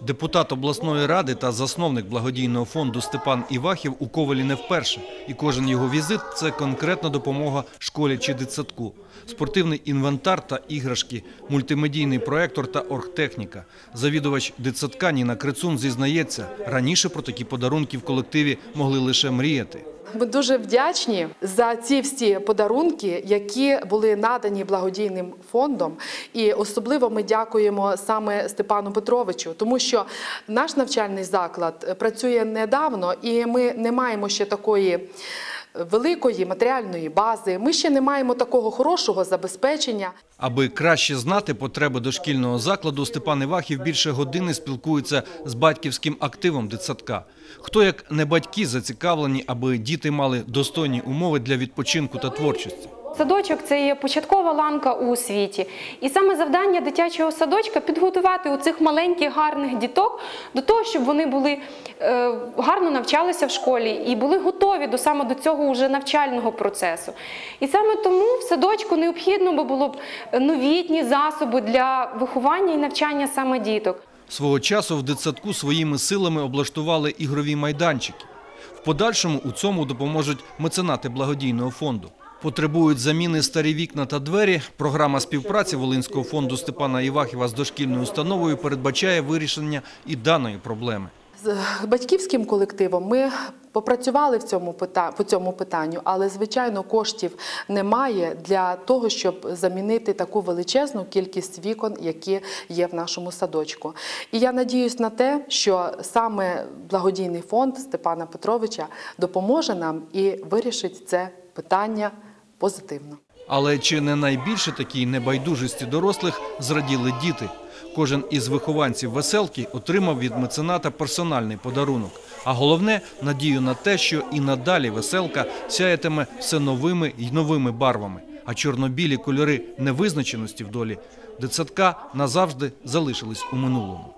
Депутат обласної ради та засновник благодійного фонду Степан Івахів у Ковелі не вперше. І кожен його візит – це конкретна допомога школі чи дитсадку. Спортивний інвентар та іграшки, мультимедійний проектор та оргтехніка. Завідувач дитсадка Ніна Крицун зізнається, раніше про такі подарунки в колективі могли лише мріяти. Ми дуже вдячні за ці всі подарунки, які були надані благодійним фондом. І особливо ми дякуємо саме Степану Петровичу, тому що наш навчальний заклад працює недавно, і ми не маємо ще такої. Великої матеріальної бази, ми ще не маємо такого хорошого забезпечення. Аби краще знати потреби дошкільного закладу, Степан Івахів більше години спілкується з батьківським активом дитсадка. Хто як не батьки зацікавлені, аби діти мали достойні умови для відпочинку та творчості. Садочок це є початкова ланка у освіті. І саме завдання дитячого садочка підготувати у цих маленьких гарних діток до того, щоб вони були е, гарно навчалися в школі і були готові до саме до цього уже навчального процесу. І саме тому в садочку необхідно би було б новітні засоби для виховання і навчання саме діток. Свого часу в дитсадку своїми силами облаштували ігрові майданчики. В подальшому у цьому допоможуть меценати благодійного фонду. Потребують заміни старі вікна та двері. Програма співпраці Волинського фонду Степана Івахіва з дошкільною установою передбачає вирішення і даної проблеми. З батьківським колективом ми попрацювали в цьому пита- по цьому питанню, але звичайно коштів немає для того, щоб замінити таку величезну кількість вікон, які є в нашому садочку. І я надіюсь на те, що саме благодійний фонд Степана Петровича допоможе нам і вирішить це питання позитивно. Але чи не найбільше такій небайдужості дорослих зраділи діти? Кожен із вихованців веселки отримав від мецената персональний подарунок. А головне надію на те, що і надалі веселка сяятиме все новими й новими барвами. А чорно-білі кольори невизначеності в долі дитсадка назавжди залишились у минулому.